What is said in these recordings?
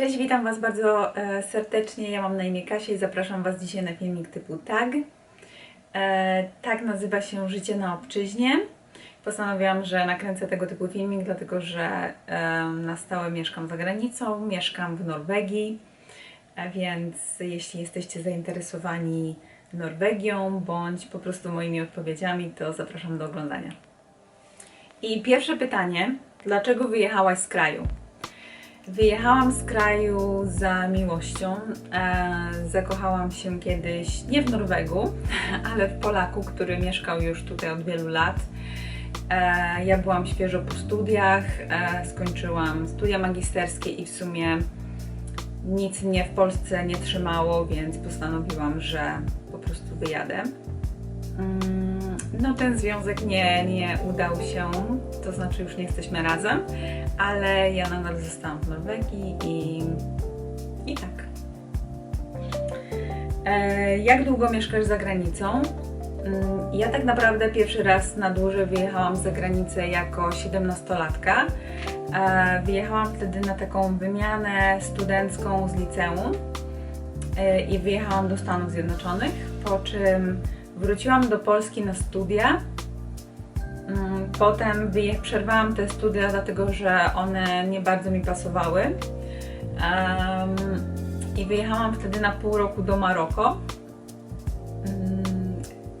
Cześć, witam Was bardzo e, serdecznie. Ja mam na imię Kasia i zapraszam Was dzisiaj na filmik typu tag. E, tag nazywa się Życie na obczyźnie. Postanowiłam, że nakręcę tego typu filmik, dlatego że e, na stałe mieszkam za granicą, mieszkam w Norwegii, e, więc jeśli jesteście zainteresowani Norwegią bądź po prostu moimi odpowiedziami, to zapraszam do oglądania. I pierwsze pytanie, dlaczego wyjechałaś z kraju? Wyjechałam z kraju za miłością. E, zakochałam się kiedyś nie w Norwegu, ale w Polaku, który mieszkał już tutaj od wielu lat. E, ja byłam świeżo po studiach, e, skończyłam studia magisterskie i w sumie nic mnie w Polsce nie trzymało, więc postanowiłam, że po prostu wyjadę. Mm, No, ten związek nie, nie udał się, to znaczy już nie jesteśmy razem, ale ja nadal zostałam w Norwegii i, i tak. E, jak długo mieszkasz za granicą? Mm, Ja tak naprawdę pierwszy raz na dłużej wyjechałam za granicę jako 17-latka. E, Wyjechałam wtedy na taką wymianę studencką z liceum e, i wyjechałam do Stanów Zjednoczonych, po czym wróciłam do Polski na studia. Mm, Potem przerwałam te studia, dlatego że one nie bardzo mi pasowały. I wyjechałam wtedy na pół roku do Maroko. Mm,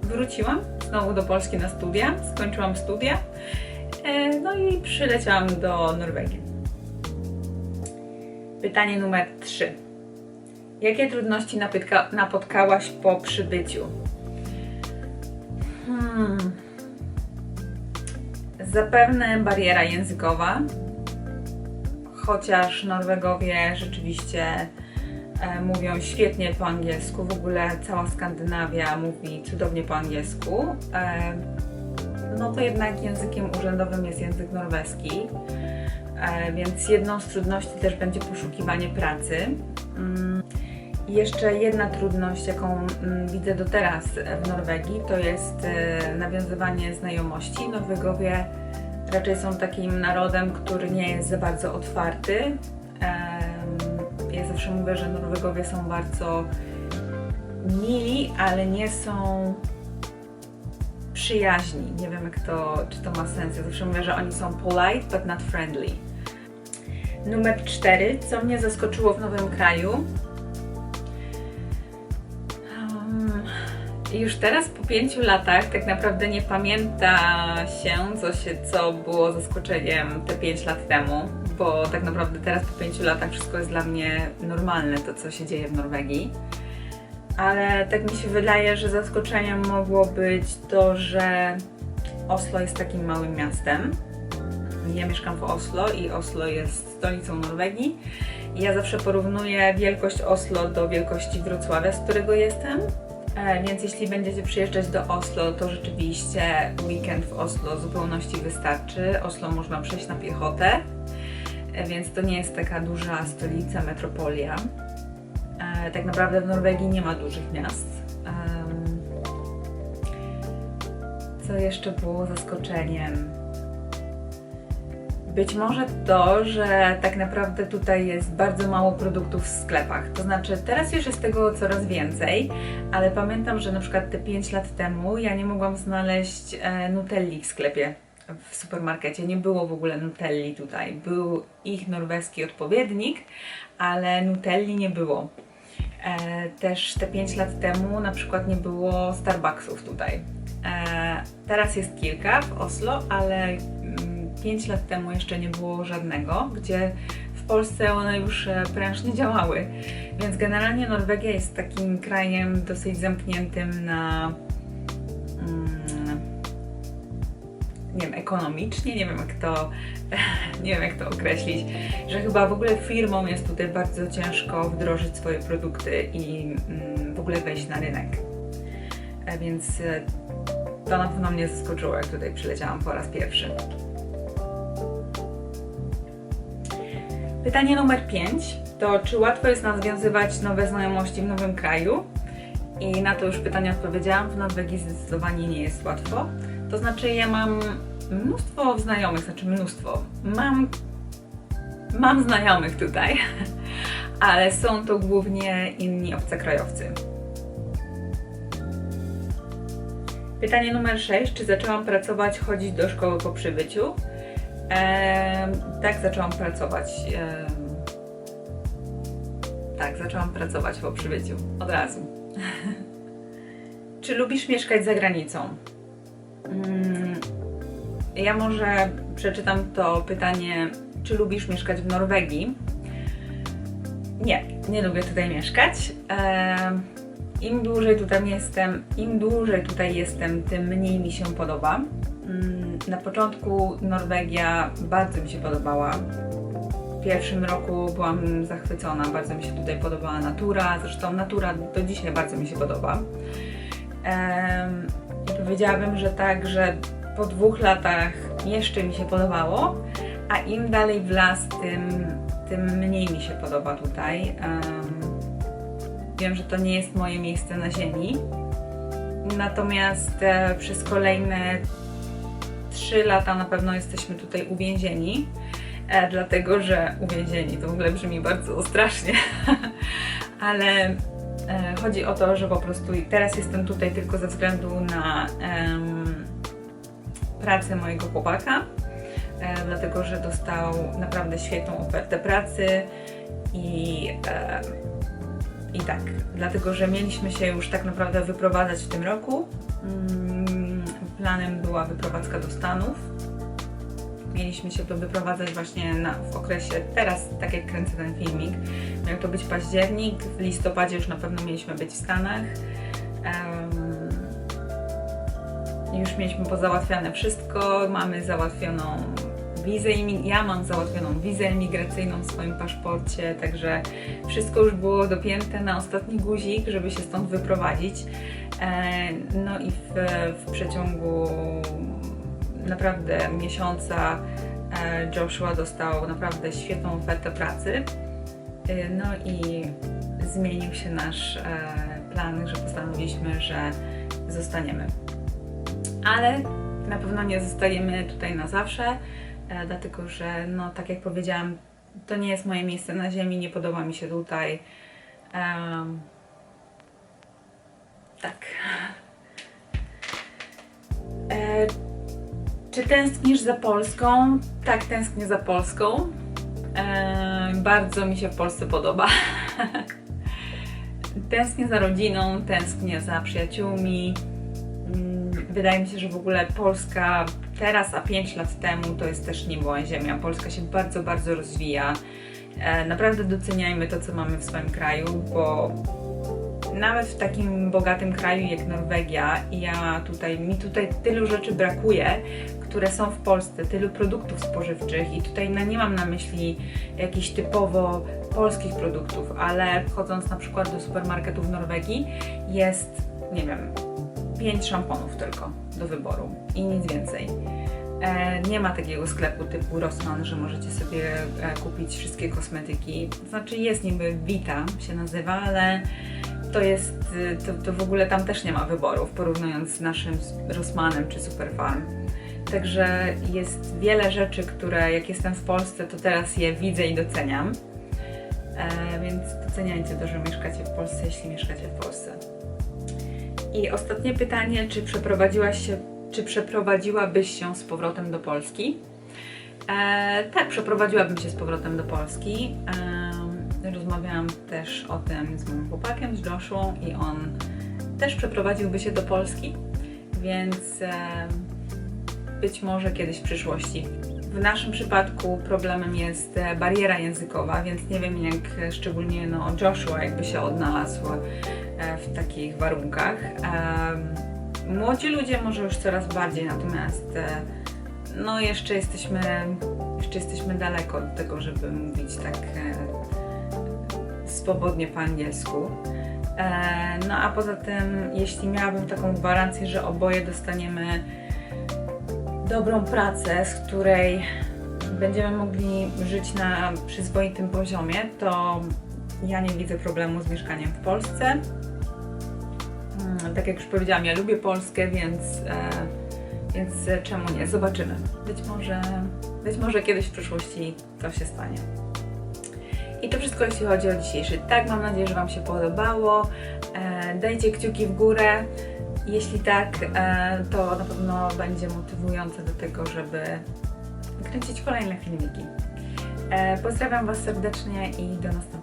Wróciłam znowu do Polski na studia, skończyłam studia. e, No i przyleciałam do Norwegii. Pytanie numer 3. Jakie trudności napotka- napotkałaś po przybyciu? Zapewne bariera językowa, chociaż Norwegowie rzeczywiście e, mówią świetnie po angielsku. W ogóle cała Skandynawia mówi cudownie po angielsku. E, no to jednak językiem urzędowym jest język norweski, e, więc jedną z trudności też będzie poszukiwanie pracy. Jeszcze jedna trudność, jaką mm, widzę do teraz w Norwegii, to jest e, nawiązywanie znajomości. Norwegowie raczej są takim narodem, który nie jest za bardzo otwarty. Ja zawsze mówię, że Norwegowie są bardzo mili, ale nie są przyjaźni. Nie wiem, jak to, czy to ma sens. Ja zawsze mówię, że oni są polite, but not friendly. Numer cztery. Co mnie zaskoczyło w nowym kraju? Już teraz po pięciu latach tak naprawdę nie pamięta się, co, się, co było zaskoczeniem te pięć lat temu, bo tak naprawdę teraz po pięciu latach wszystko jest dla mnie normalne, to co się dzieje w Norwegii. Ale tak mi się wydaje, że zaskoczeniem mogło być to, że Oslo jest takim małym miastem. Ja mieszkam w Oslo i Oslo jest stolicą Norwegii. Ja zawsze porównuję wielkość Oslo do wielkości Wrocławia, z którego jestem. E, Więc jeśli będziecie przyjeżdżać do Oslo, to rzeczywiście weekend w Oslo w zupełności wystarczy. Oslo można przejść na piechotę, e, więc to nie jest taka duża stolica, metropolia. E, Tak naprawdę w Norwegii nie ma dużych miast. Co jeszcze było zaskoczeniem? Być może to, że tak naprawdę tutaj jest bardzo mało produktów w sklepach. To znaczy, teraz już jest tego coraz więcej, ale pamiętam, że na przykład te 5 lat temu ja nie mogłam znaleźć e, Nutelli w sklepie, w supermarkecie. Nie było w ogóle Nutelli tutaj. Był ich norweski odpowiednik, ale Nutelli nie było. E, też te 5 lat temu na przykład nie było Starbucksów tutaj. E, teraz jest kilka w Oslo, ale mm, 5 lat temu jeszcze nie było żadnego, gdzie w Polsce one już e, prężnie działały. Więc generalnie Norwegia jest takim krajem dosyć zamkniętym na mm, nie wiem, ekonomicznie, nie wiem jak to, nie wiem jak to określić, że chyba w ogóle firmom jest tutaj bardzo ciężko wdrożyć swoje produkty i mm, w ogóle wejść na rynek. E, Więc e, to na pewno mnie zaskoczyło, jak tutaj przyleciałam po raz pierwszy. Pytanie numer 5 to czy łatwo jest nawiązywać nowe znajomości w nowym kraju? I na to już pytanie odpowiedziałam. W Norwegii zdecydowanie nie jest łatwo. To znaczy, ja mam mnóstwo znajomych, znaczy mnóstwo. Mam, mam znajomych tutaj, ale są to głównie inni obcokrajowcy. Pytanie numer 6. Czy zaczęłam pracować, chodzić do szkoły po przybyciu? Tak, zaczęłam pracować. em, tak, zaczęłam pracować po przybyciu. Od razu. Czy lubisz mieszkać za granicą? Mm, ja może przeczytam to pytanie, czy lubisz mieszkać w Norwegii? Nie, nie lubię tutaj mieszkać. Im dłużej tutaj jestem, im dłużej tutaj jestem, tym mniej mi się podoba. Mm, Na początku Norwegia bardzo mi się podobała. W pierwszym roku byłam zachwycona, bardzo mi się tutaj podobała natura, zresztą natura do dzisiaj bardzo mi się podoba. I powiedziałabym, że tak, że po dwóch latach jeszcze mi się podobało, a im dalej w las, tym, tym mniej mi się podoba tutaj. Em, wiem, że to nie jest moje miejsce na ziemi, natomiast e, przez kolejne trzy lata na pewno jesteśmy tutaj uwięzieni, e, dlatego że uwięzieni to w ogóle brzmi bardzo strasznie, ale e, chodzi o to, że po prostu teraz jestem tutaj tylko ze względu na pracę mojego chłopaka, e, dlatego że dostał naprawdę świetną ofertę pracy i, e, i tak, dlatego że mieliśmy się już tak naprawdę wyprowadzać w tym roku. Mm, Planem była wyprowadzka do Stanów. Mieliśmy się to wyprowadzać właśnie na, w okresie, teraz tak jak kręcę ten filmik, miał to być październik, w listopadzie już na pewno mieliśmy być w Stanach. Em, już mieliśmy pozałatwiane wszystko, mamy załatwioną wizę, ja mam załatwioną wizę imigracyjną w swoim paszporcie, także wszystko już było dopięte na ostatni guzik, żeby się stąd wyprowadzić. E, No i w, w przeciągu naprawdę miesiąca e, Joshua dostał naprawdę świetną ofertę pracy. E, No i zmienił się nasz plan, że postanowiliśmy, że zostaniemy. Ale na pewno nie zostajemy tutaj na zawsze, dlatego że, no tak jak powiedziałam, to nie jest moje miejsce na ziemi, nie podoba mi się tutaj. Tak. E, czy tęsknisz za Polską? Tak, tęsknię za Polską. E, bardzo mi się w Polsce podoba. tęsknię za rodziną, tęsknię za przyjaciółmi. Mm, Wydaje mi się, że w ogóle Polska teraz, a 5 lat temu to jest też nie była ziemia. Polska się bardzo, bardzo rozwija. E, Naprawdę doceniajmy to, co mamy w swoim kraju, bo nawet w takim bogatym kraju jak Norwegia, ja tutaj, mi tutaj tylu rzeczy brakuje, które są w Polsce, tylu produktów spożywczych i tutaj no, nie mam na myśli jakichś typowo polskich produktów, ale wchodząc na przykład do supermarketu w Norwegii jest, nie wiem, pięć szamponów tylko do wyboru i nic więcej. E, nie ma takiego sklepu typu Rossmann, że możecie sobie e, kupić wszystkie kosmetyki. Znaczy jest niby Vita się nazywa, ale to jest, y, to, to w ogóle tam też nie ma wyborów, porównując z naszym Rossmannem czy Superfarm. Także jest wiele rzeczy, które jak jestem w Polsce, to teraz je widzę i doceniam. E, więc doceniajcie to, że mieszkacie w Polsce, jeśli mieszkacie w Polsce. I ostatnie pytanie, czy przeprowadziłaś się, czy przeprowadziłabyś się z powrotem do Polski? E, tak, przeprowadziłabym się z powrotem do Polski. E, rozmawiałam też o tym z moim chłopakiem, z Joshua i on też przeprowadziłby się do Polski, więc być może kiedyś w przyszłości. W naszym przypadku problemem jest e, bariera językowa, więc nie wiem jak szczególnie no, Joshua jakby się odnalazł e, w takich warunkach. Młodzi ludzie może już coraz bardziej, natomiast e, no jeszcze jesteśmy, jeszcze jesteśmy daleko od tego, żeby mówić tak swobodnie po angielsku. E, No a poza tym, jeśli miałabym taką gwarancję, że oboje dostaniemy dobrą pracę, z której będziemy mogli żyć na przyzwoitym poziomie, to ja nie widzę problemu z mieszkaniem w Polsce. Mm, Tak jak już powiedziałam, ja lubię Polskę, więc, e, więc czemu nie? Zobaczymy. Być może, być może kiedyś w przyszłości to się stanie. I to wszystko jeśli chodzi o dzisiejszy tag. Mam nadzieję, że Wam się podobało. E, dajcie kciuki w górę. Jeśli tak, e, to na pewno będzie motywujące do tego, żeby kręcić kolejne filmiki. E, pozdrawiam Was serdecznie i do następnego.